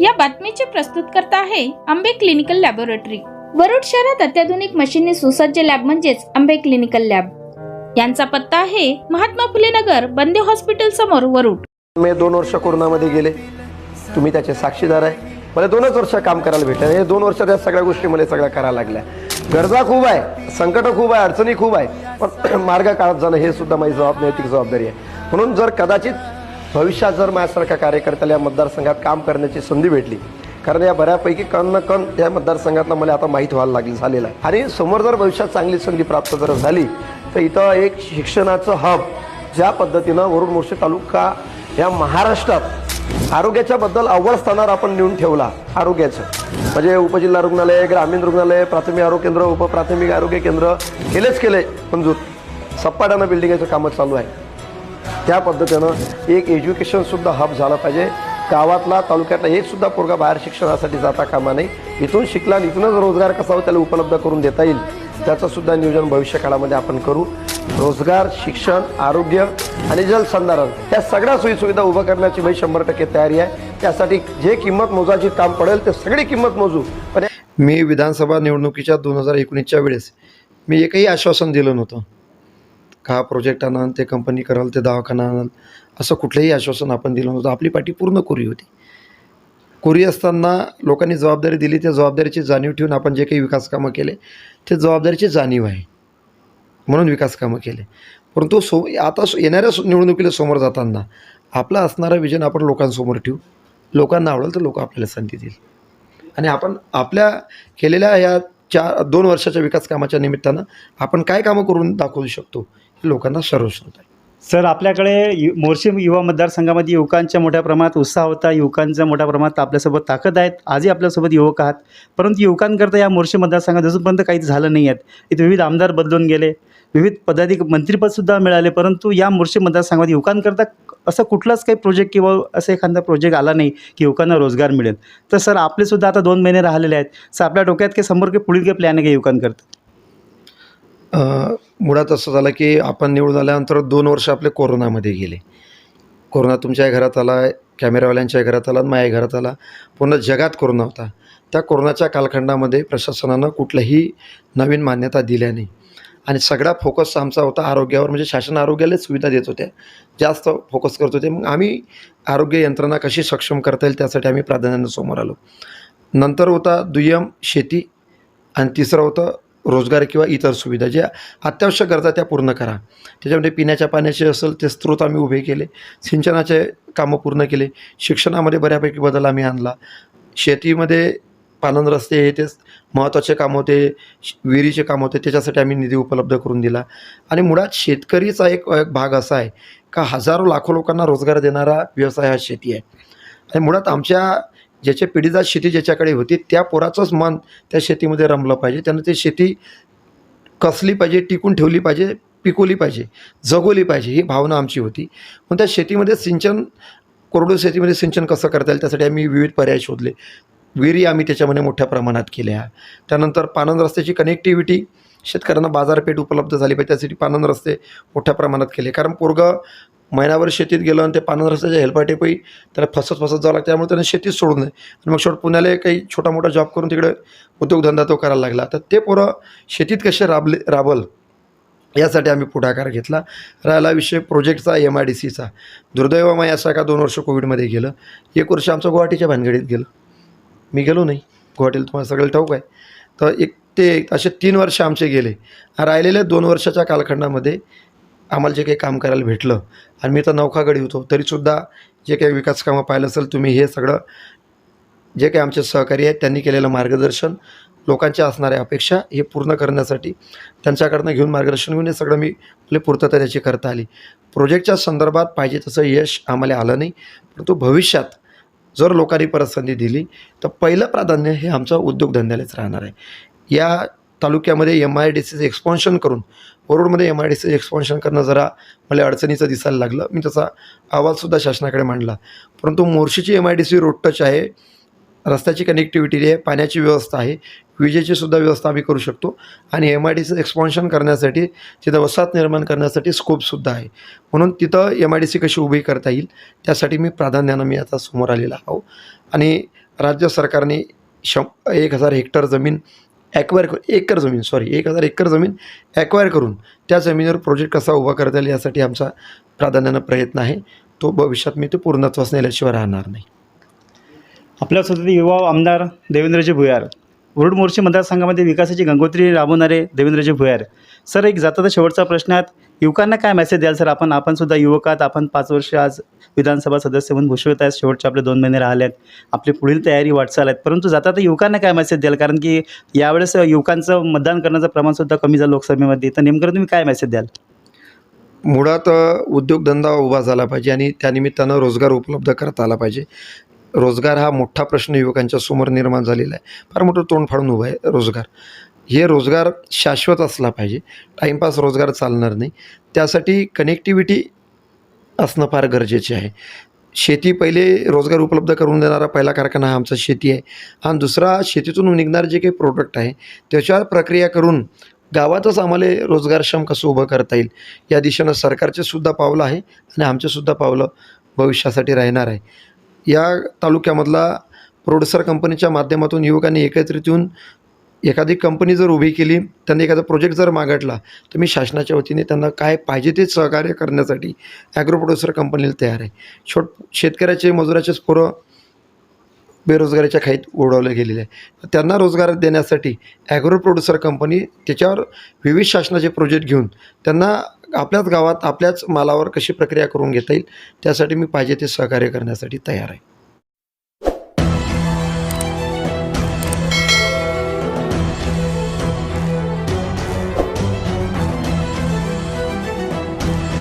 या बातमीचे प्रस्तुत करता आहे आंबे क्लिनिकल लॅबोरेटरी. वरुड शहरात अत्याधुनिक मशीनने सुसज्ज लॅब म्हणजेच आंबे क्लिनिकल लॅब. यांचा पत्ता आहे महात्मा फुले नगर बंदे हॉस्पिटल समोर वरुड. मी दोन वर्ष कोरोनामध्ये गेले. तुम्ही त्याचे साक्षीदार आहे. मला दोनच वर्ष काम करायला भेटलं. हे दोन वर्षात या सगळ्या गोष्टी मला सगळ्या करायला लागल्या. गरजा खूप आहे संकट खूप आहे अडचणी खूप आहे. पण मार्ग काढत जाणं हे सुद्धा माझी जबाब नैतिक जबाबदारी आहे. म्हणून जर कदाचित भविष्यात जर माझ्यासारख्या कार्यकर्त्याला या मतदारसंघात काम करण्याची संधी भेटली कारण या बऱ्यापैकी कण न कण या मतदारसंघातला मला आता माहीत व्हायला लागली झालेलं आहे. आणि समोर जर भविष्यात चांगली संधी प्राप्त जर झाली तर इथं एक शिक्षणाचं हब ज्या पद्धतीनं वरुण मोर्शी तालुका या महाराष्ट्रात आरोग्याच्या बद्दल अव्वल स्थानावर आपण नेऊन ठेवला आरोग्याचं. म्हणजे उपजिल्हा रुग्णालय ग्रामीण रुग्णालय प्राथमिक आरोग्य केंद्र उपप्राथमिक आरोग्य केंद्र केलेच केले मंजूर सप्पाट्यानं बिल्डिंगाचं कामं चालू आहे. त्या पद्धतीनं एक एज्युकेशनसुद्धा हब झालं पाहिजे. गावातला तालुक्यातला एकसुद्धा पोरगा बाहेर शिक्षणासाठी जाता कामा नाही इथून शिकला आणि इथूनच रोजगार कसा हो त्याला उपलब्ध करून देता येईल. त्याचंसुद्धा नियोजन भविष्य काळामध्ये आपण करू. रोजगार शिक्षण आरोग्य आणि जलसंधारण या सगळ्या सोयीसुविधा उभं करण्याची भाई शंभर टक्के तयारी आहे. त्यासाठी जे किंमत मोजायची काम पडेल ते सगळी किंमत मोजू. पण मी विधानसभा निवडणुकीच्या दोन हजार एकोणीसच्या वेळेस मी एकही आश्वासन दिलं नव्हतं. का हा प्रोजेक्ट आणाल ते कंपनी कराल ते दवाखाना आणाल असं कुठलंही आश्वासन आपण दिलं नव्हतं. आपली पाठी पूर्ण कोरी होती. कोरी असताना लोकांनी जबाबदारी दिली त्या जबाबदारीची जाणीव ठेवून आपण जे काही विकास कामं केले ते जबाबदारीची जाणीव आहे. म्हणून विकास कामं केले. परंतु सो आता येणाऱ्या निवडणुकीला समोर जाताना आपला असणारा विजन आपण लोकांसमोर ठेवू. लोकांना आवडेल तर लोक आपल्याला संधी देईल. आणि आपण आपल्या केलेल्या या चार दोन वर्षाच्या विकास कामाच्या निमित्तानं आपण काय कामं करून दाखवू शकतो? लोकांना सर्वश्रुत आहे. सर आपल्याकडे यु मोर्शी युवा मतदारसंघामध्ये युवकांच्या मोठ्या प्रमाणात उत्साह होता. युवकांच्या मोठ्या प्रमाणात आपल्यासोबत ताकद आहेत. आजही आपल्यासोबत युवक आहात. परंतु युवकांकरता या मोर्शी मतदारसंघात अजूनपर्यंत काही झालं नाही आहेत. इथे विविध आमदार बदलून गेले. विविध पदाधिक मंत्रिपदसुद्धा मिळाले. परंतु या मोर्शी मतदारसंघामध्ये युवकांकरता असं कुठलाच काही प्रोजेक्ट किंवा असं एखादा प्रोजेक्ट आला नाही की युवकांना रोजगार मिळेल. तर सर आपलेसुद्धा आता दोन महिने राहिलेले आहेत. सर आपल्या डोक्यात काही समोर काही पुढील काही प्लॅन आहे का युवकांकरता? मुळात असं झालं की आपण निवडून आल्यानंतर दोन वर्ष आपले कोरोनामध्ये गेले. कोरोना तुमच्या घरात आला कॅमेरावाल्यांच्या घरात आला आणि माझ्या घरात आला. पूर्ण जगात कोरोना होता. त्या कोरोनाच्या कालखंडामध्ये प्रशासनानं कुठल्याही नवीन मान्यता दिल्या नाही. आणि सगळा फोकस आमचा होता आरोग्यावर. म्हणजे शासन आरोग्यालाच सुविधा देत होत्या. जास्त फोकस करत होते. मग आम्ही आरोग्य यंत्रणा कशी सक्षम करता येईल त्यासाठी आम्ही प्राधान्यानं समोर आलो. नंतर होता दुय्यम शेती आणि तिसरं होतं रोजगार किंवा इतर सुविधा ज्या अत्यावश्यक गरजा त्या पूर्ण करा. त्याच्यामध्ये पिण्याच्या पाण्याचे असेल ते स्रोत आम्ही उभे केले. सिंचनाचे कामं पूर्ण केले. शिक्षणामध्ये बऱ्यापैकी बदल आम्ही आणला. शेतीमध्ये पालन रस्ते हे तेच महत्त्वाचे काम होते. विहिरीचे काम होते. त्याच्यासाठी आम्ही निधी उपलब्ध करून दिला. आणि मुळात शेतकरीचा एक एक भाग असा आहे का हजारो लाखो लोकांना रोजगार देणारा व्यवसाय हा शेती आहे. आणि मुळात आमच्या ज्याच्या पिढीजात शेती ज्याच्याकडे होती त्या पोराचंच मन त्या शेतीमध्ये रमलं पाहिजे. त्यानं ते शेती कसली पाहिजे टिकून ठेवली पाहिजे पिकवली पाहिजे जगवली पाहिजे ही भावना आमची होती. पण त्या शेतीमध्ये सिंचन कोरडू शेतीमध्ये सिंचन कसं करता येईल त्यासाठी आम्ही विविध पर्याय शोधले. विहिरी आम्ही त्याच्यामध्ये मोठ्या प्रमाणात केल्या. त्यानंतर पानंद रस्त्याची कनेक्टिव्हिटी शेतकऱ्यांना बाजारपेठ उपलब्ध झाली पाहिजे त्यासाठी पानंद रस्ते मोठ्या प्रमाणात केले. कारण पोरगं महिनाभर शेतीत गेलो आणि ते पानंद रस्त्याच्या हेलपाटेपही त्याला फसत फसत जावं लागतं. त्यामुळे त्याने शेतीच सोडून नये आणि मग शेवट पुण्याला काही छोटा मोठा जॉब करून तिकडे उद्योगधंदा तो करायला लागला. तर ते पोरं शेतीत कसे राबले राबल यासाठी आम्ही पुढाकार घेतला. राहिला विषय प्रोजेक्टचा एम आय डी सीचा दुर्दैवामय असा का दोन वर्ष कोविडमध्ये गेलं. एक वर्ष आमचं गुवाहाटीच्या भानगडीत गेलं. मी गेलो नाही. गुवाहाटीला तुम्हाला सगळं ठाऊक आहे. तर एक ते असे तीन वर्ष आमचे गेले. राहिलेल्या दोन वर्षाच्या कालखंडामध्ये आम्हाला जे काही काम करायला भेटलं आणि मी तर नौखागडी होतो तरीसुद्धा जे काही विकास कामं पाहिलं असेल तुम्ही हे सगळं जे काही आमचे सहकारी आहेत त्यांनी केलेलं मार्गदर्शन लोकांच्या असणाऱ्या अपेक्षा हे पूर्ण करण्यासाठी त्यांच्याकडनं घेऊन मार्गदर्शन घेऊन हे सगळं मी आपली पूर्तता त्याची करता आली. प्रोजेक्टच्या संदर्भात पाहिजे तसं यश आम्हाला आलं नाही परंतु भविष्यात जर लोकांनी परत संधी दिली तर पहिलं प्राधान्य हे आमचं उद्योगधंद्यालाच राहणार आहे. या तालुक्यामध्ये एम आय डी सीचं एक्सपॉन्शन करून वरुडमध्ये एम आय डी सीचं एक्सपॉन्शन करणं जरा मला अडचणीचं दिसायला लागलं. मी त्याचा अहवालसुद्धा शासनाकडे मांडला. परंतु मोर्शीची M I D C road touch आहे रस्त्याची कनेक्टिव्हिटी आहे पाण्याची व्यवस्था आहे विजेची सुद्धा व्यवस्था आम्ही करू शकतो. आणि एम आय डी सीचं एक्सपॉन्शन करण्यासाठी तिथं वसाहत निर्माण करण्यासाठी स्कोपसुद्धा आहे. म्हणून तिथं एम आय डी सी कशी उभी करता येईल त्यासाठी मी प्राधान्यानं मी आता समोर आलेला आहो. आणि राज्य सरकारने शं एक हजार हेक्टर जमीन ॲक्वायर कर एकर जमीन सॉरी एक हजार एकर जमीन ॲक्वायर करून त्या जमिनीवर प्रोजेक्ट कसा उभा करता येईल यासाठी आमचा प्राधान्यानं प्रयत्न आहे. तो भविष्यात मी तो पूर्णत्वास नेल्याशिवाय राहणार नाही. आपल्यासोबत युवा आमदार देवेंद्रजी भुयार. उरुड मोर्शी मतदारसंघामध्ये विकासाची गंगोत्री राबवणारे देवेंद्रजी भुयार. सर एक जाता तर शेवटचा प्रश्न आहे. युवकांना काय मेसेज द्याल? सर आपण आपण सुद्धा युवक आहात आपण पाच वर्ष आज विधानसभा सदस्य म्हणून भूषवित आहेत. शेवटचे आपले दोन महिने राहिले आहेत. आपली पुढील तयारी वाटचाल आहेत परंतु जाता तर युवकांना काय मेसेज द्याल? कारण की यावेळेस युवकांचं मतदान करण्याचं प्रमाणसुद्धा कमी झालं लोकसभेमध्ये. तर नेमकं तुम्ही काय मेसेज द्याल? मुळात उद्योगधंदा उभा झाला पाहिजे आणि त्यानिमित्तानं रोजगार उपलब्ध करता आला पाहिजे. रोजगार हा मोठा प्रश्न युवकांच्या समोर निर्माण झालेला आहे. फार मोठं तोंड फाडून उभं आहे रोजगार. हे रोजगार शाश्वत असला पाहिजे. टाईमपास रोजगार चालणार नाही. त्यासाठी कनेक्टिव्हिटी असणं फार गरजेचे आहे. शेती पहिले रोजगार उपलब्ध करून देणारा पहिला कारखाना हा आमचा शेती आहे. आणि दुसरा शेतीतून निघणारे जे काही प्रोडक्ट आहे त्याच्यावर प्रक्रिया करून गावातच आम्हाला रोजगारक्षम कसं उभं करता येईल? या दिशेनं सरकारचे सुद्धा पावलं आहे आणि आमचेसुद्धा पावलं भविष्यासाठी राहणार आहे. या तालुक्यामधला प्रोड्युसर कंपनीच्या माध्यमातून युवकांनी एकत्रित येऊन एखादी कंपनी जर उभी केली त्यांनी एखादा प्रोजेक्ट जर मागटला तर मी शासनाच्या वतीने त्यांना काय पाहिजे ते सहकार्य करण्यासाठी ॲग्रो प्रोड्युसर कंपनीला तयार आहे. छोट शेतकऱ्याचे मजुराचेच पोरं बेरोजगारीच्या खाईत ओढवले गेलेले आहे. त्यांना रोजगार देण्यासाठी ॲग्रो प्रोड्युसर कंपनी त्याच्यावर विविध शासनाचे प्रोजेक्ट घेऊन त्यांना आपल्याच गावात आपल्याच मालावर कशी प्रक्रिया करून घेता येईल त्यासाठी मी पाहिजे ते सहकार्य करण्यासाठी तयार आहे.